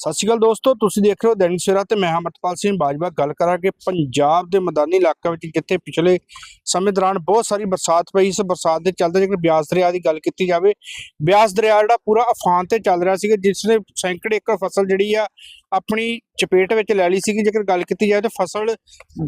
ਸਤਿ ਸ਼੍ਰੀ ਅਕਾਲ ਦੋਸਤੋ, ਤੁਸੀਂ ਦੇਖ ਰਹੇ ਹੋ ਦੈਨਿਕ ਸਵੇਰਾ ਤੇ ਮੈਂ ਹਾਂ ਅਮਰਪਾਲ ਸਿੰਘ ਬਾਜਵਾ। ਗੱਲ ਕਰਾਂਗੇ ਪੰਜਾਬ ਦੇ ਮੈਦਾਨੀ ਇਲਾਕਾ ਵਿੱਚ, ਜਿੱਥੇ ਪਿਛਲੇ ਸਮੇਂ ਦੌਰਾਨ ਬਹੁਤ ਸਾਰੀ ਬਰਸਾਤ ਪਈ। ਇਸ ਬਰਸਾਤ ਦੇ ਚੱਲਦੇ ਜੇਕਰ ਬਿਆਸ ਦਰਿਆ ਦੀ ਗੱਲ ਕੀਤੀ ਜਾਵੇ, ਬਿਆਸ ਦਰਿਆ ਜਿਹੜਾ ਪੂਰਾ ਅਫਾਨ ਤੇ ਚੱਲ ਰਿਹਾ ਸੀਗਾ, ਜਿਸ ਨੇ ਸੈਂਕੜੇ ਏਕੜ ਫਸਲ ਜਿਹੜੀ ਆ ਆਪਣੀ ਚਪੇਟ ਵਿੱਚ ਲੈ ਲਈ ਸੀਗੀ। ਜੇਕਰ ਗੱਲ ਕੀਤੀ ਜਾਵੇ ਤਾਂ ਫਸਲ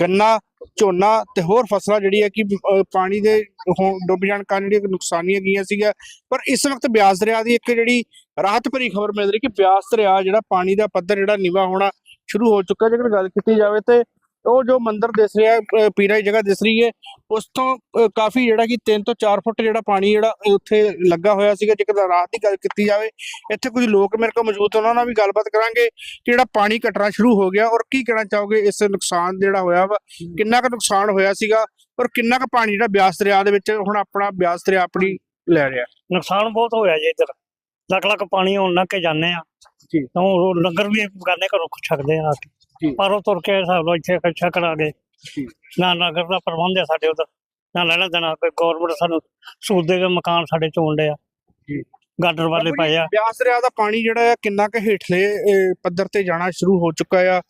ਗੰਨਾ ਝੋਨਾ ਤੇ ਹੋਰ ਫਸਲਾਂ ਜਿਹੜੀ ਹੈ ਕਿ ਅਹ, ਪਾਣੀ ਦੇ ਹੋ- ਡੁੱਬ ਜਾਣ ਕਾਰਨ ਜਿਹੜੀਆਂ ਨੁਕਸਾਨੀਆਂ ਗਈਆਂ ਸੀਗੀਆਂ। ਪਰ ਇਸ ਵਕਤ ਬਿਆਸ ਦਰਿਆ ਦੀ ਇੱਕ ਜਿਹੜੀ ਰਾਹਤ ਭਰੀ ਖਬਰ ਮਿਲ ਰਹੀ ਕਿ ਬਿਆਸ ਦਰਿਆ ਜਿਹੜਾ ਪਾਣੀ ਦਾ ਪੱਧਰ ਜਿਹੜਾ ਨੀਵਾ ਹੋਣਾ ਸ਼ੁਰੂ ਹੋ ਚੁੱਕਾ ਜੇਕਰ ਗੱਲ ਕੀਤੀ ਜਾਵੇ ਤੇ ਉਹ ਜੋ ਮੰਦਿਰ ਦਿਸ ਰਿਹਾ ਅਹ, ਪੀਰਾਂ ਦੀ ਜਗ੍ਹਾ ਦਿਸ ਰਹੀ ਹੈ ਉਸ ਤੋਂ ਕਾਫੀ ਜਿਹੜਾ ਕਿ 3 ਤੋਂ 4 ਫੁੱਟ ਜਿਹੜਾ ਪਾਣੀ ਜਿਹੜਾ ਉੱਥੇ ਲੱਗਾ ਹੋਇਆ ਸੀਗਾ ਜੇਕਰ ਰਾਤ ਦੀ ਗੱਲ ਕੀਤੀ ਜਾਵੇ ਇੱਥੇ ਕੁਝ ਲੋਕ ਮੇਰੇ ਕੋਲ ਮੌਜੂਦ ਉਹਨਾਂ ਨਾਲ ਵੀ ਗੱਲਬਾਤ ਕਰਾਂਗੇ ਕਿ ਜਿਹੜਾ ਪਾਣੀ ਘਟਣਾ ਸ਼ੁਰੂ ਹੋ ਗਿਆ ਔਰ ਕੀ ਕਹਿਣਾ ਚਾਹੋਗੇ ਇਸ ਨੁਕਸਾਨ ਜਿਹੜਾ ਹੋਇਆ ਵਾ ਕਿੰਨਾ ਕੁ ਨੁਕਸਾਨ ਹੋਇਆ ਸੀਗਾ ਔਰ ਕਿੰਨਾ ਕੁ ਪਾਣੀ ਜਿਹੜਾ ਬਿਆਸ ਦਰਿਆ ਦੇ ਵਿੱਚ ਹੁਣ ਆਪਣਾ ਬਿਆਸ ਦਰਿਆ ਆਪਣੀ ਲੈ ਰਿਹਾ ਨੁਕਸਾਨ ਬਹੁਤ ਹੋਇਆ ਜੀ ਇੱਧਰ ਲੱਖ ਲੱਖ ਪਾਣੀ ਹੋਣ ਲੱਗ ਕੇ ਜਾਂਦੇ ਆ ਜੀ। ਤਾਂ ਉਹ ਲੰਗਰ ਵੀ ਕਰਨੇ ਘਰੋਂ ਛਕਦੇ ਆ ਆ ਕੇ। ਪਰ ਉਹ ਤੁਰ ਕੇ ਹਿਸਾਬ ਨਾਲ ਇੱਥੇ ਇਕੱਠਾ ਕਰਾ ਗਏ। ਨਾ ਨਗਰ ਦਾ ਪ੍ਰਬੰਧ ਹੈ ਸਾਡੇ ਉਧਰ ਨਾ ਲੈਣਾ ਦੇਣਾ ਕੋਈ ਗਵਰਨਮੈਂਟ ਸਾਨੂੰ ਸਹੂਲਤ ਦੇ ਕੇ ਮਕਾਨ ਸਾਡੇ ਚੋਣ ਆ। ਜੀ। ਗਾਡਰ ਵਾਲੇ ਪਏ ਆ। ਬਿਆਸ ਦਰਿਆ ਦਾ ਪਾਣੀ ਜਿਹੜਾ ਹੈ ਕਿੰਨਾ ਕੁ ਹੇਠਲੇ ਪੱਧਰ ਤੇ ਜਾਣਾ ਸ਼ੁਰੂ ਹੋ ਚੁੱਕਾ ਆ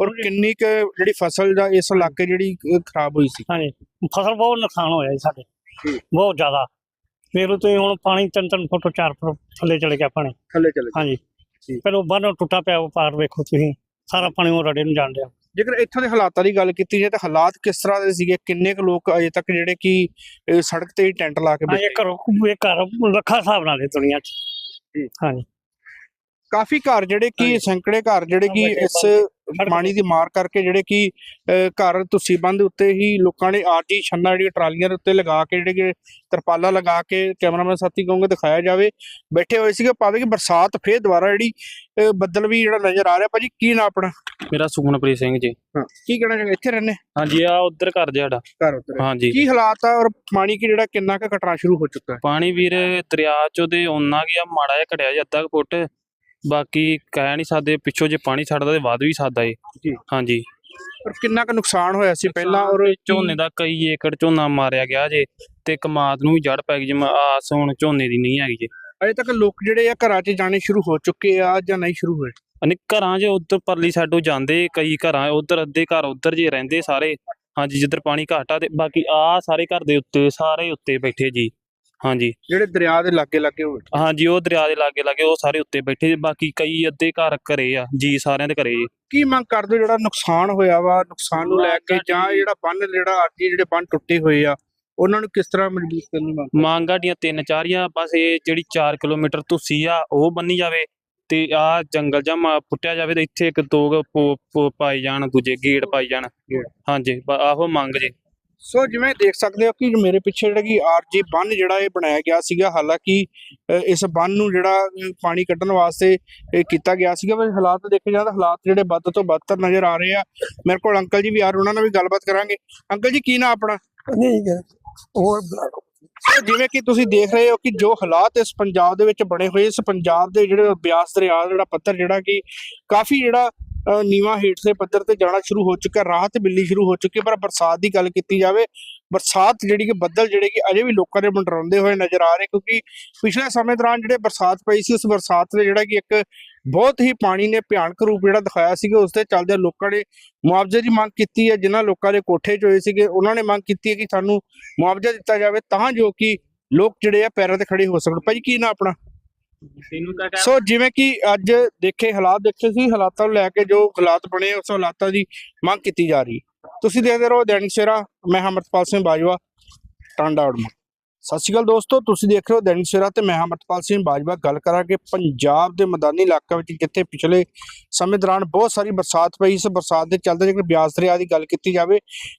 ਔਰ ਕਿੰਨੀ ਕੁ ਜਿਹੜੀ ਫਸਲ ਦਾ ਇਸ ਇਲਾਕੇ ਜਿਹੜੀ ਖਰਾਬ ਹੋਈ ਸੀ? ਹਾਂਜੀ। ਫਸਲ ਬਹੁਤ ਨੁਕਸਾਨ ਹੋਇਆ ਜੀ ਸਾਡੇ। ਬਹੁਤ ਜ਼ਿਆਦਾ। ਫਿਰ ਤੁਸੀਂ ਹੁਣ ਪਾਣੀ ਤਿੰਨ ਤਿੰਨ ਫੁੱਟ ਚਾਰ ਫੁੱਟ ਥੱਲੇ ਚਲੇ ਗਿਆ ਪਾਣੀ। ਥੱਲੇ ਚਲੇ ਹਾਂਜੀ। ਫਿਰ ਉਹ ਬੰਨ ਟੁੱਟਾ ਪਿਆ ਉਹ ਪਾਰ ਵੇਖੋ ਤੁਸੀਂ। ਸਾਰਾ ਪਾਣੀ ਉਹ ਰੜੇ ਨੂੰ ਜਾਣ ਡਿਆ। ਜੇਕਰ ਇੱਥੋਂ ਦੇ ਹਾਲਾਤਾਂ ਦੀ ਗੱਲ ਕੀਤੀ ਜਾਏ ਤਾਂ ਹਾਲਾਤ ਕਿਸ ਤਰ੍ਹਾਂ ਦੇ ਸੀਗੇ? ਕਿੰਨੇ ਕੁ ਲੋਕ ਅਜੇ ਤੱਕ ਜਿਹੜੇ ਕਿ ਅਹ, ਸੜਕ ਤੇ ਹੀ ਟੈਂਟ ਲਾ ਕੇ ਹਾਂ ਬੈਠੇ? ਇਹ ਘਰੋਂ ਇਹ ਘਰ ਲੱਖਾਂ ਹਿਸਾਬ ਨਾਲ ਦੁਨੀਆ 'ਚ। ਹਾਂਜੀ। ਕਾਫੀ ਘਰ ਜਿਹੜੇ ਕਿ। ਸੈਂਕੜੇ ਘਰ ਜਿਹੜੇ ਕਿ ਇਸ ਪਾਣੀ ਦੀ ਮਾਰ ਕਰਕੇ ਜਿਹੜੇ ਕਿ ਘਰ ਤੁਸੀਂ ਬੰਦ ਉੱਤੇ ਹੀ ਲੋਕਾਂ ਨੇ ਆਰਜੀ ਛੰਨਾ ਜਿਹੜੀਆਂ ਟਰਾਲੀਆਂ ਦੇ ਉੱਤੇ ਲਗਾ ਕੇ ਜਿਹੜੇ ਕਿ ਤਰਪਾਲਾਂ ਲਗਾ ਕੇ ਕੈਮਰਾਮੈਨ ਸਾਥੀ ਕਹੂੰਗੇ ਦਿਖਾਇਆ ਜਾਵੇ। ਬੈਠੇ ਹੋਏ ਸੀਗੇ ਭਾਵੇਂ ਕਿ ਬਰਸਾਤ ਫੇਰ ਦੁਬਾਰਾ ਜਿਹੜੀ ਬੱਦਲ ਵੀ ਜਿਹੜਾ ਨਜ਼ਰ ਆ ਰਿਹਾ। ਭਾਜੀ ਕੀ ਨਾ ਆਪਣਾ? ਮੇਰਾ ਸੁਖਨਪ੍ਰੀਤ ਸਿੰਘ ਜੀ। ਕੀ ਕਹਿਣਾ ਚਾਹੁੰਦੇ? ਇੱਥੇ ਰਹਿੰਦੇ? ਹਾਂਜੀ ਆ ਉਧਰ ਘਰ ਜਿਹੜਾ ਘਰ ਉੱਤੇ ਹਾਂਜੀ। ਕੀ ਹਾਲਾਤ ਆ ਔਰ ਪਾਣੀ ਕੀ ਜਿਹੜਾ ਕਿੰਨਾ ਕੁ ਘਟਣਾ ਸ਼ੁਰੂ ਹੋ ਚੁੱਕਾ ਹੈ? ਪਾਣੀ ਵੀਰ ਦਰਿਆ ਚੋਂ ਤੇ ਓਨਾ ਗਿਆ ਮਾੜਾ ਜਿਹਾ ਘਟਿਆ ਜੀ ਅੱਧਾ ਫੁੱਟ। ਬਾਕੀ ਕਹਿ ਨਹੀਂ ਸਕਦੇ ਪਿੱਛੋਂ ਜੇ ਪਾਣੀ ਛੱਡਦਾ ਤੇ ਵੱਧ ਵੀ ਸਕਦਾ ਏ। ਜੀ। ਹਾਂਜੀ। ਔਰ ਕਿੰਨਾ ਕੁ ਨੁਕਸਾਨ ਹੋਇਆ ਸੀ ਪਹਿਲਾਂ ਔਰ ਝੋਨੇ ਦਾ ਕਈ ਏਕੜ ਝੋਨਾ ਮਾਰਿਆ ਗਿਆ ਜੇ ਤੇ ਕਮਾਦ ਨੂੰ ਵੀ ਜੜ ਪੈ ਗਈ ਜਿਵੇਂ ਆਸ ਹੁਣ ਝੋਨੇ ਦੀ ਨਹੀਂ ਹੈਗੀ ਜੇ। ਅਜੇ ਤੱਕ ਲੋਕ ਜਿਹੜੇ ਆ ਘਰਾਂ 'ਚ ਜਾਣੇ ਸ਼ੁਰੂ ਹੋ ਚੁੱਕੇ ਆ ਜਾਂ ਨਹੀਂ ਸ਼ੁਰੂ ਹੋਏ? ਅਨੇ ਘਰਾਂ 'ਚ ਉਧਰ ਪਰਲੀ ਸਾਡੋਂ ਜਾਂਦੇ ਕਈ ਘਰਾਂ ਉਧਰ ਅੱਧੇ ਘਰ ਉਧਰ ਜੇ ਰਹਿੰਦੇ ਸਾਰੇ। ਹਾਂਜੀ ਜਿੱਧਰ ਪਾਣੀ ਘਾਟਾ ਤੇ ਬਾਕੀ ਆ ਸਾਰੇ ਘਰ ਦੇ ਉੱਤੇ ਸਾਰੇ ਉੱਤੇ ਬੈਠੇ ਜੀ। ਹਾਂਜੀ। ਜਿਹੜੇ ਦਰਿਆ ਦੇ ਲਾਗੇ ਲਾਗੇ ਹੋਏ ਹਾਂਜੀ ਉਹ ਦਰਿਆ ਦੇ ਲਾਗੇ ਲਾਗੇ ਉਹ ਸਾਰੇ ਉੱਤੇ ਬੈਠੇ ਜੀ। ਬਾਕੀ ਕਈ ਅੱਧੇ ਘਰ ਘਰੇ ਆ ਜੀ ਸਾਰਿਆਂ ਦੇ ਘਰੇ। ਜੀ ਕੀ ਮੰਗ ਕਰਦੇ ਹੋ? ਜਿਹੜਾ ਨੁਕਸਾਨ ਹੋਇਆ ਵਾ ਨੁਕਸਾਨ ਨੂੰ ਲੈ ਕੇ ਜਾਂ ਜਿਹੜਾ ਬੰਨ ਜਿਹੜਾ ਅੱਜ ਜਿਹੜੇ ਬੰਨ ਟੁੱਟੇ ਹੋਏ ਆ ਉਹਨਾਂ ਨੂੰ ਕਿਸ ਤਰ੍ਹਾਂ ਮਜ਼ਬੂਤ ਕਰਨ ਮੰਗ ਮੰਗ ਸਾਡੀਆਂ ਤਿੰਨ ਚਾਰੀਆਂ ਬਸ ਇਹ ਜਿਹੜੀ 4 ਕਿਲੋਮੀਟਰ ਤੁਸੀਂ ਆ ਉਹ ਬੰਨੀ ਜਾਵੇ ਤੇ ਆ ਜੰਗਲ ਜਾਂ ਪੁੱਟਿਆ ਜਾਵੇ ਤੇ ਇੱਥੇ ਇੱਕ ਦੋ ਕੁ ਪੋ- ਪੋ- ਪਾਈ ਜਾਣ ਦੂਜੇ ਗੇਟ ਪਾਈ ਜਾਣ। ਗੇਟ। ਹਾਂਜੀ ਬ- ਆਹੋ ਮੰਗ ਜੇ। ਸੋ ਜਿਵੇਂ ਦੇਖ ਸਕਦੇ ਹੋ ਕਿ ਮੇਰੇ ਪਿੱਛੇ ਜਿਹੜਾ ਕਿ ਆਰਜੀ ਬੰਨ ਜਿਹੜਾ ਇਹ ਬਣਾਇਆ ਗਿਆ ਸੀਗਾ ਹਾਲਾਂਕਿ ਇਸ ਬੰਨ ਨੂੰ ਜਿਹੜਾ ਪਾਣੀ ਕੱਢਣ ਵਾਸਤੇ ਇਹ ਕੀਤਾ ਗਿਆ ਸੀਗਾ ਪਰ ਹਾਲਾਤ ਦੇਖੇ ਤਾਂ ਹਾਲਾਤ ਜਿਹੜੇ ਵੱਧ ਤੋਂ ਬਦਤਰ ਨਜ਼ਰ ਆ ਰਹੇ ਆ। ਮੇਰੇ ਕੋਲ ਅੰਕਲ ਜੀ ਵੀ ਆ ਰਹੇ ਉਹਨਾਂ ਨਾਲ ਵੀ ਗੱਲਬਾਤ ਕਰਾਂਗੇ। ਅੰਕਲ ਜੀ ਕੀ ਨਾ ਆਪਣਾ? ਠੀਕ ਹੈ ਹੋਰ ਜਿਵੇਂ ਕਿ ਤੁਸੀਂ ਦੇਖ ਰਹੇ ਹੋ ਕਿ ਜੋ ਹਾਲਾਤ ਇਸ ਪੰਜਾਬ ਦੇ ਵਿੱਚ ਬਣੇ ਹੋਏ ਇਸ ਪੰਜਾਬ ਦੇ ਜਿਹੜੇ ਬਿਆਸ ਦਰਿਆ ਜਿਹੜਾ ਪੱਧਰ ਜਿਹੜਾ ਕਿ ਕਾਫੀ ਜਿਹੜਾ ਨੀਵਾਂ ਹੇਠਲੇ ਪੱਧਰ ਤੇ ਜਾਣਾ ਸ਼ੁਰੂ ਹੋ ਚੁੱਕਾ, ਰਾਹਤ ਮਿਲਣੀ ਸ਼ੁਰੂ ਹੋ ਚੁੱਕੀ ਹੈ। ਪਰ ਬਰਸਾਤ ਦੀ ਗੱਲ ਕੀਤੀ ਜਾਵੇ, ਬਰਸਾਤ ਜਿਹੜੀ ਕਿ ਬੱਦਲ ਜਿਹੜੇ ਕਿ ਅਜੇ ਵੀ ਲੋਕਾਂ ਦੇ ਮੰਡਰਾਉਂਦੇ ਹੋਏ ਨਜ਼ਰ ਆ ਰਹੇ, ਕਿਉਂਕਿ ਪਿਛਲੇ ਸਮੇਂ ਦੌਰਾਨ ਜਿਹੜੇ ਬਰਸਾਤ ਪਈ ਸੀ, ਉਸ ਬਰਸਾਤ ਦੇ ਜਿਹੜਾ ਕਿ ਇੱਕ ਬਹੁਤ ਹੀ ਪਾਣੀ ਨੇ ਭਿਆਨਕ ਰੂਪ ਜਿਹੜਾ ਦਿਖਾਇਆ ਸੀਗਾ, ਉਸ ਦੇ ਚੱਲਦੇ ਲੋਕਾਂ ਨੇ ਮੁਆਵਜ਼ੇ ਦੀ ਮੰਗ ਕੀਤੀ ਹੈ, ਜਿਨ੍ਹਾਂ ਲੋਕਾਂ ਦੇ ਕੋਠੇ 'ਚ ਹੋਏ ਸੀਗੇ, ਉਹਨਾਂ ਨੇ ਮੰਗ ਕੀਤੀ ਹੈ ਕਿ ਸਾਨੂੰ ਮੁਆਵਜ਼ਾ ਦਿੱਤਾ ਜਾਵੇ, ਤਾਂ ਜੋ ਕਿ ਲੋਕ ਜਿਹੜੇ ਆ ਪੈਰਾਂ ਤੇ ਖੜੇ ਹੋ ਸਕਣ ਭਾਜੀ, ਕੀ ਨਾ ਆਪਣਾ ਸੋ ਜਿਵੇਂ ਕਿ ਅੱਜ ਦੇਖੇ, ਹਾਲਾਤ ਦੇਖੇ ਸੀ, ਹਾਲਾਤਾਂ ਨੂੰ ਲੈ ਕੇ ਜੋ ਹਾਲਾਤ ਬਣੇ, ਉਸ ਹਾਲਾਤਾਂ ਦੀ ਮੰਗ ਕੀਤੀ ਜਾ ਰਹੀ ਤੁਸੀਂ ਦੇਖਦੇ ਰਹੋ, ਦੈਨਿਕ ਸ਼ੇਰਾ ਮੈਂ ਹਾਂ ਸਿੰਘ ਬਾਜਵਾ, ਟਾਂਡਾ ਉਡਮਾ ਸਤਿ ਸ਼੍ਰੀ ਅਕਾਲ ਦੋਸਤੋ, ਤੁਸੀਂ ਦੇਖ ਰਹੇ ਹੋ ਦੈਨਿਕ ਸਵੇਰਾ ਤੇ ਮੈਂ ਹਾਂ ਅਮਰਪਾਲ ਸਿੰਘ ਬਾਜਵਾ। ਗੱਲ ਕਰਾਂਗੇ ਪੰਜਾਬ ਦੇ ਮੈਦਾਨੀ ਇਲਾਕਾ ਵਿੱਚ, ਜਿੱਥੇ ਪਿਛਲੇ ਸਮੇਂ ਦੌਰਾਨ ਬਹੁਤ ਸਾਰੀ ਬਰਸਾਤ ਪਈ। ਇਸ ਬਰਸਾਤ ਦੇ ਚੱਲਦੇ ਜੇਕਰ ਬਿਆਸ ਦਰਿਆ ਦੀ ਗੱਲ ਕੀਤੀ ਜਾਵੇ,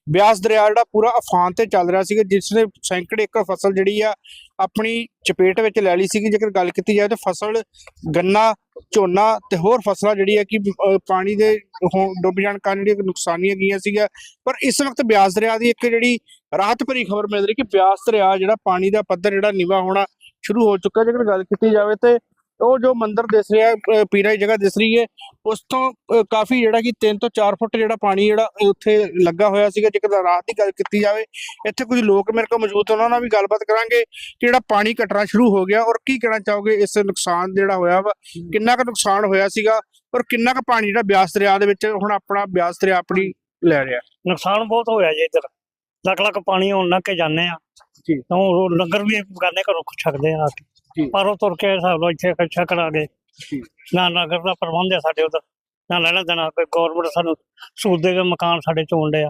ਬਿਆਸ ਦਰਿਆ ਜਿਹੜਾ ਪੂਰਾ ਅਫਾਨ ਤੇ ਚੱਲ ਰਿਹਾ ਸੀਗਾ, ਜਿਸ ਨੇ ਸੈਂਕੜੇ ਏਕੜ ਫਸਲ ਜਿਹੜੀ ਆ ਆਪਣੀ ਚਪੇਟ ਵਿੱਚ ਲੈ ਲਈ ਸੀਗੀ। ਜੇਕਰ ਗੱਲ ਕੀਤੀ ਜਾਵੇ ਤਾਂ ਫਸਲ ਗੰਨਾ ਝੋਨਾ ਤੇ ਹੋਰ ਫਸਲਾਂ ਜਿਹੜੀ ਹੈ ਕਿ ਪਾਣੀ ਦੇ ਹੋ- ਡੁੱਬ ਜਾਣ ਕਾਰਨ ਜਿਹੜੀਆਂ ਨੁਕਸਾਨੀਆਂ ਗਈਆਂ ਸੀਗੀਆਂ। ਪਰ ਇਸ ਵਕਤ ਬਿਆਸ ਦਰਿਆ ਦੀ ਇੱਕ ਜਿਹੜੀ ਰਾਹਤ ਭਰੀ ਖਬਰ ਮਿਲ ਰਹੀ ਕਿ ਬਿਆਸ ਦਰਿਆ ਜਿਹੜਾ ਪਾਣੀ ਦਾ ਪੱਧਰ ਜਿਹੜਾ ਨੀਵਾ ਹੋਣਾ ਸ਼ੁਰੂ ਹੋ ਚੁੱਕਾ ਜੇਕਰ ਗੱਲ ਕੀਤੀ ਜਾਵੇ ਤੇ ਉਹ ਜੋ ਮੰਦਿਰ ਦਿਸ ਰਿਹਾ ਪੀਰਾਂ ਦੀ ਜਗ੍ਹਾ ਦਿਸ ਰਹੀ ਹੈ ਉਸ ਤੋਂ ਕਾਫੀ ਜਿਹੜਾ ਕਿ 3 ਤੋਂ 4 ਫੁੱਟ ਜਿਹੜਾ ਪਾਣੀ ਜਿਹੜਾ ਉੱਥੇ ਲੱਗਾ ਹੋਇਆ ਸੀਗਾ ਜੇਕਰ ਰਾਤ ਦੀ ਗੱਲ ਕੀਤੀ ਜਾਵੇ ਇੱਥੇ ਕੁਝ ਲੋਕ ਮੇਰੇ ਕੋਲ ਮੌਜੂਦ ਹਨ ਉਹਨਾਂ ਨਾਲ ਵੀ ਗੱਲਬਾਤ ਕਰਾਂਗੇ ਕਿ ਜਿਹੜਾ ਪਾਣੀ ਘਟਣਾ ਸ਼ੁਰੂ ਹੋ ਗਿਆ ਔਰ ਕੀ ਕਹਿਣਾ ਚਾਹੋਗੇ ਇਸ ਨੁਕਸਾਨ ਜਿਹੜਾ ਹੋਇਆ ਵਾ ਕਿੰਨਾ ਕੁ ਨੁਕਸਾਨ ਹੋਇਆ ਸੀਗਾ ਔਰ ਕਿੰਨਾ ਕੁ ਪਾਣੀ ਜਿਹੜਾ ਬਿਆਸ ਦਰਿਆ ਦੇ ਵਿੱਚ ਹੁਣ ਆਪਣਾ ਬਿਆਸ ਦਰਿਆ ਆਪਣੀ ਲੈ ਰਿਹਾ ਨੁਕਸਾਨ ਬਹੁਤ ਹੋਇਆ ਜੀ ਇੱਧਰ ਲੱਖ ਲੱਖ ਪਾਣੀ ਹੁਣ ਲੰਘ ਕੇ ਜਾਂਦੇ ਆ ਜੀ। ਤਾਂ ਉਹ ਲੰਗਰ ਵੀ ਕਰਨੇ ਘਰੋਂ ਛਕਦੇ ਆ ਜੀ। ਕੇ ਪਰ ਉਹ ਤੁਰ ਕੇ ਹਿਸਾਬ ਨਾਲ ਇੱਥੇ ਇਕੱਠਾ ਕਰਾ ਗਏ। ਨਾ ਨਗਰ ਦਾ ਪ੍ਰਬੰਧ ਹੈ ਸਾਡੇ ਉਧਰ ਨਾ ਲੈਣਾ ਦੇਣਾ ਕੋਈ ਗਵਰਨਮੈਂਟ ਸਾਨੂੰ ਸਹੂਲਤ ਦੇ ਕੇ ਮਕਾਨ ਸਾਡੇ ਚੋਣ ਦੇ ਆ।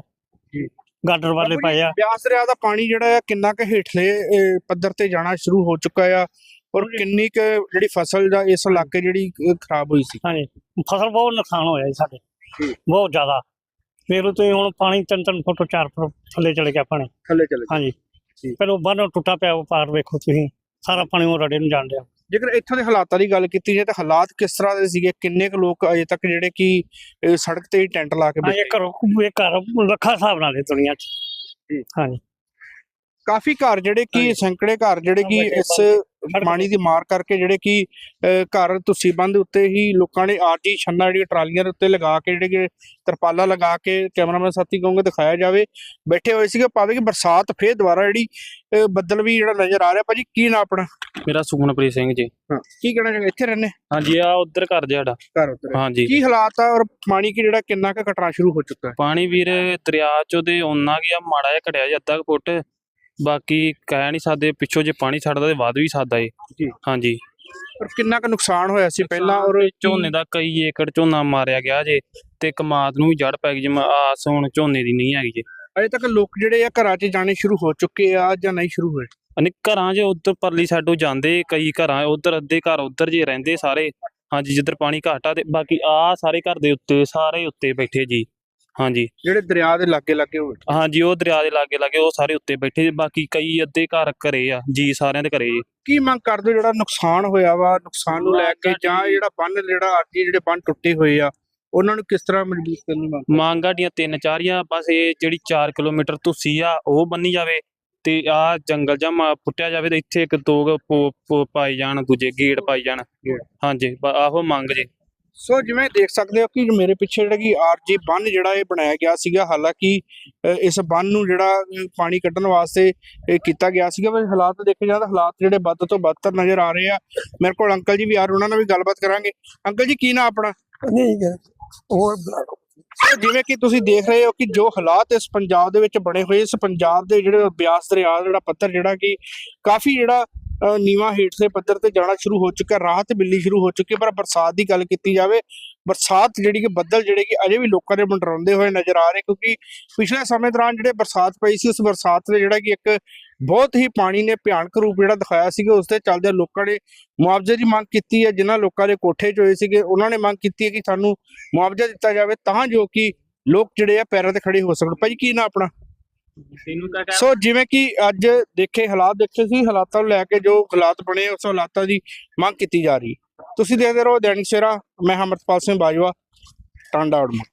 ਜੀ। ਗਾਡਰ ਵਾਲੇ ਪਏ ਆ। ਬਿਆਸ ਦਰਿਆ ਦਾ ਪਾਣੀ ਜਿਹੜਾ ਹੈ ਕਿੰਨਾ ਕੁ ਹੇਠਲੇ ਪੱਧਰ ਤੇ ਜਾਣਾ ਸ਼ੁਰੂ ਹੋ ਚੁੱਕਾ ਆ ਔਰ ਕਿੰਨੀ ਕੁ ਜਿਹੜੀ ਫਸਲ ਦਾ ਇਸ ਇਲਾਕੇ ਜਿਹੜੀ ਖਰਾਬ ਹੋਈ ਸੀ? ਹਾਂਜੀ। ਫਸਲ ਬਹੁਤ ਨੁਕਸਾਨ ਹੋਇਆ ਜੀ ਸਾਡੇ। ਬਹੁਤ ਜ਼ਿਆਦਾ। ਫਿਰ ਉਤੇ ਹੁਣ ਪਾਣੀ ਤਿੰਨ ਤਿੰਨ ਫੁੱਟ ਚਾਰ ਫੁੱਟ ਥੱਲੇ ਚਲੇ ਗਿਆ ਪਾਣੀ। ਥੱਲੇ ਚਲੇ ਹਾਂਜੀ। ਉਹ ਬੰਨ ਟੁੱਟਾ ਪਿਆ ਉਹ ਪਾਰ ਵੇਖੋ ਤੁਸੀਂ। ਸਾਰਾ ਪਾਣੀ ਉਹ ਰੜੇ ਨੂੰ ਜਾਣ ਡਿਆ। ਜੇਕਰ ਇੱਥੋਂ ਦੇ ਹਾਲਾਤਾਂ ਦੀ ਗੱਲ ਕੀਤੀ ਜਾਏ ਤਾਂ ਹਾਲਾਤ ਕਿਸ ਤਰ੍ਹਾਂ ਦੇ ਸੀਗੇ? ਕਿੰਨੇ ਕੁ ਲੋਕ ਅਜੇ ਤੱਕ ਜਿਹੜੇ ਕਿ ਸੜਕ ਤੇ ਹੀ ਟੈਂਟ ਲਾ ਕੇ ਹਾਂ ਬੈਠੇ? ਇਹ ਘਰੋਂ ਇਹ ਘਰ ਲੱਖਾਂ ਹਿਸਾਬ ਨਾਲ ਦੁਨੀਆ 'ਚ। ਜੀ। ਹਾਂਜੀ। ਕਾਫੀ ਘਰ ਜਿਹੜੇ ਕਿ। ਸੈਂਕੜੇ ਘਰ ਜਿਹੜੇ ਕਿ ਇਸ ਪਾਣੀ ਦੀ ਮਾਰ ਕਰਕੇ ਜਿਹੜੇ ਕਿ ਘਰ ਤੁਸੀਂ ਬੰਦ ਉੱਤੇ ਹੀ ਲੋਕਾਂ ਨੇ ਆਰਟੀ ਛੰਨਾ ਜਿਹੜੀ ਟਰਾਲੀਆਂ ਦੇ ਉੱਤੇ ਲਗਾ ਕੇ ਜਿਹੜੇ ਕਿ ਤਰਪਾਲਾਂ ਲਗਾ ਕੇ ਕੈਮਰਾਮੈਨ ਸਾਥੀ ਕਹੂੰਗੇ ਦਿਖਾਇਆ ਜਾਵੇ। ਬੈਠੇ ਹੋਏ ਸੀਗੇ ਪਾਵੇ ਕਿ ਬਰਸਾਤ ਫੇਰ ਦੁਬਾਰਾ ਜਿਹੜੀ ਬੱਦਲ ਵੀ ਜਿਹੜਾ ਨਜ਼ਰ ਆ ਰਿਹਾ। ਭਾਜੀ ਕੀ ਨਾ ਆਪਣਾ? ਮੇਰਾ ਸੁਖਨਪ੍ਰੀਤ ਸਿੰਘ ਜੀ। ਕੀ ਕਹਿਣਾ ਚਾਹੁੰਦੇ ਇੱਥੇ ਰਹਿੰਦੇ? ਹਾਂਜੀ ਆ ਉਧਰ ਘਰ ਜਿਹਾੜਾ ਘਰ ਉੱਤੇ ਹਾਂਜੀ। ਕੀ ਹਾਲਾਤ ਆ ਔਰ ਪਾਣੀ ਕੀ ਜਿਹੜਾ ਕਿੰਨਾ ਕੁ ਘਟਣਾ ਸ਼ੁਰੂ ਹੋ ਚੁੱਕਾ ਹੈ? ਪਾਣੀ ਵੀਰ ਦਰਿਆ ਚੋਂ ਦੇ ਓਨਾ ਗਿਆ ਮਾੜਾ ਜਿਹਾ ਘਟਿਆ ਜੀ ਅੱਧਾ ਫੁੱਟ। ਬਾਕੀ ਕਹਿ ਨਹੀਂ ਸਕਦੇ ਪਿੱਛੋਂ ਜੇ ਪਾਣੀ ਛੱਡਦਾ ਤੇ ਵੱਧ ਵੀ ਸਕਦਾ ਏ। ਜੀ। ਹਾਂਜੀ। ਔਰ ਕਿੰਨਾ ਕੁ ਨੁਕਸਾਨ ਹੋਇਆ ਸੀ ਪਹਿਲਾਂ ਔਰ ਝੋਨੇ ਦਾ ਕਈ ਏਕੜ ਝੋਨਾ ਮਾਰਿਆ ਗਿਆ ਜੇ ਤੇ ਕਮਾਦ ਨੂੰ ਵੀ ਜੜ ਪੈ ਗਈ ਜਿਵੇਂ ਆਸ ਹੁਣ ਝੋਨੇ ਦੀ ਨਹੀਂ ਹੈਗੀ ਜੇ। ਅਜੇ ਤੱਕ ਲੋਕ ਜਿਹੜੇ ਆ ਘਰਾਂ 'ਚ ਜਾਣੇ ਸ਼ੁਰੂ ਹੋ ਚੁੱਕੇ ਆ ਜਾਂ ਨਹੀਂ ਸ਼ੁਰੂ ਹੋਏ? ਅਨੇ ਘਰਾਂ 'ਚ ਉਧਰ ਪਰਲੀ ਸਾਡੋਂ ਜਾਂਦੇ ਕਈ ਘਰਾਂ ਉਧਰ ਅੱਧੇ ਘਰ ਉਧਰ ਜੇ ਰਹਿੰਦੇ ਸਾਰੇ ਹਾਂਜੀ ਜਿੱਧਰ ਪਾਣੀ ਘੱਟ ਆ ਤੇ ਬਾਕੀ ਆ ਸਾਰੇ ਘਰ ਦੇ ਉੱਤੇ ਸਾਰੇ ਉੱਤੇ ਬੈਠੇ ਜੀ। ਹਾਂਜੀ। ਜਿਹੜੇ ਦਰਿਆ ਦੇ ਲਾਗੇ ਲਾਗੇ ਹੋਏ। ਹਾਂਜੀ ਉਹ ਦਰਿਆ ਦੇ ਲਾਗੇ ਲਾਗੇ ਉਹ ਸਾਰੇ ਉੱਤੇ ਬੈਠੇ ਬਾਕੀ ਕਈ ਅੱਧੇ ਘਰ ਘਰੇ ਆ ਜੀ ਸਾਰਿਆਂ ਦੇ ਘਰੇ ਕੀ ਮੰਗ ਕਰਦੇ ਹੋ ਜਿਹੜਾ ਨੁਕਸਾਨ ਹੋਇਆ ਵਾ ਨੁਕਸਾਨ ਨੂੰ ਲੈ ਕੇ ਜਾਂ ਜਿਹੜਾ ਬੰਨ ਜਿਹੜਾ ਅੱਜ ਜਿਹੜੇ ਬੰਨ ਟੁੱਟੇ ਹੋਏ ਆ ਉਹਨਾਂ ਨੂੰ ਕਿਸ ਤਰ੍ਹਾਂ ਮਜ਼ਬੂਤ ਕਰਨ ਮੰਗ ਮੰਗ ਤਿੰਨ ਚਾਰੀਆਂ ਬਸ ਇਹ ਜਿਹੜੀ 4 ਕਿਲੋਮੀਟਰ ਤੁਸੀਂ ਆ ਉਹ ਬੰਨੀ ਜਾਵੇ ਤੇ ਆ ਜੰਗਲ ਜਾਂ ਪੁੱਟਿਆ ਜਾਵੇ ਤੇ ਇੱਥੇ ਇੱਕ ਦੋ ਪਾਈ ਜਾਣ ਦੂਜੇ ਗੇਟ ਪਾਈ ਜਾਣ। ਹਾਂਜੀ ਆਹੋ ਮੰਗ ਜੇ। ਸੋ ਜਿਵੇਂ ਦੇਖ ਸਕਦੇ ਹੋ ਕਿ ਮੇਰੇ ਪਿੱਛੇ ਜਿਹੜਾ ਕਿ ਆਰਜੀ ਬੰਨ ਜਿਹੜਾ ਇਹ ਬਣਾਇਆ ਗਿਆ ਸੀਗਾ ਹਾਲਾਂਕਿ ਇਸ ਬੰਨ ਨੂੰ ਜਿਹੜਾ ਪਾਣੀ ਕੱਢਣ ਵਾਸਤੇ ਇਹ ਕੀਤਾ ਗਿਆ ਸੀਗਾ ਪਰ ਹਾਲਾਤ ਦੇਖੇ ਤਾਂ ਹਾਲਾਤ ਜਿਹੜੇ ਵੱਧ ਤੋਂ ਬੱਤਰ ਨਜ਼ਰ ਆ ਰਹੇ ਆ। ਮੇਰੇ ਕੋਲ ਅੰਕਲ ਜੀ ਵੀ ਆ ਰਹੇ ਉਹਨਾਂ ਨਾਲ ਵੀ ਗੱਲਬਾਤ ਕਰਾਂਗੇ। ਅੰਕਲ ਜੀ ਕੀ ਨਾ ਆਪਣਾ? ਨਹੀਂ ਹੋਰ ਸੋ ਜਿਵੇਂ ਕਿ ਤੁਸੀਂ ਦੇਖ ਰਹੇ ਹੋ ਕਿ ਜੋ ਹਾਲਾਤ ਇਸ ਪੰਜਾਬ ਦੇ ਵਿੱਚ ਬਣੇ ਹੋਏ ਇਸ ਪੰਜਾਬ ਦੇ ਜਿਹੜੇ ਬਿਆਸ ਦਰਿਆ ਜਿਹੜਾ ਪੱਧਰ ਜਿਹੜਾ ਕਿ ਕਾਫੀ ਜਿਹੜਾ ਨੀਵਾਂ ਹੇਠਲੇ ਪੱਧਰ ਤੇ ਜਾਣਾ ਸ਼ੁਰੂ ਹੋ ਚੁੱਕਾ, ਰਾਹਤ ਮਿਲਣੀ ਸ਼ੁਰੂ ਹੋ ਚੁੱਕੀ ਪਰ ਬਰਸਾਤ ਦੀ ਗੱਲ ਕੀਤੀ ਜਾਵੇ, ਬਰਸਾਤ ਜਿਹੜੀ ਕਿ ਬੱਦਲ ਜਿਹੜੇ ਕਿ ਅਜੇ ਵੀ ਲੋਕਾਂ ਦੇ ਮੰਡਰਾਉਂਦੇ ਹੋਏ ਨਜ਼ਰ ਆ ਰਹੇ, ਕਿਉਂਕਿ ਪਿਛਲੇ ਸਮੇਂ ਦੌਰਾਨ ਜਿਹੜੇ ਬਰਸਾਤ ਪਈ ਸੀ, ਉਸ ਬਰਸਾਤ ਦੇ ਜਿਹੜਾ ਕਿ ਇੱਕ ਬਹੁਤ ਹੀ ਪਾਣੀ ਨੇ ਭਿਆਨਕ ਰੂਪ ਜਿਹੜਾ ਦਿਖਾਇਆ ਸੀਗਾ ਉਸ ਦੇ ਚੱਲਦੇ ਲੋਕਾਂ ਨੇ ਮੁਆਵਜ਼ੇ ਦੀ ਮੰਗ ਕੀਤੀ ਹੈ, ਜਿਨ੍ਹਾਂ ਲੋਕਾਂ ਦੇ ਕੋਠੇ ਚ ਹੋਏ ਸੀਗੇ, ਉਹਨਾਂ ਨੇ ਮੰਗ ਕੀਤੀ ਹੈ ਕਿ ਸਾਨੂੰ ਮੁਆਵਜ਼ਾ ਦਿੱਤਾ ਜਾਵੇ, ਤਾਂ ਜੋ ਕਿ ਲੋਕ ਜਿਹੜੇ ਆ ਪੈਰਾਂ ਤੇ ਖੜੇ ਹੋ ਸਕਣ। ਭਾਈ ਕੀ ਨਾ ਆਪਣਾ? ਤੈਨੂੰ ਤਾਂ ਸੋ ਜਿਵੇਂ ਕਿ ਅੱਜ ਦੇਖੇ, ਹਾਲਾਤ ਦੇਖੇ ਸੀ, ਹਾਲਾਤਾਂ ਨੂੰ ਲੈ ਕੇ ਜੋ ਹਾਲਾਤ ਬਣੇ, ਉਸ ਹਾਲਾਤਾਂ ਦੀ ਮੰਗ ਕੀਤੀ ਜਾ ਰਹੀ। ਤੁਸੀਂ ਦੇਖਦੇ ਰਹੋ, ਦੈਨਿਕ ਸੇਰਾ ਮੈਂ ਅਮਰਪਾਲ ਸਿੰਘ ਬਾਜਵਾ, ਟਾਂਡਾ ਉਡਮਾ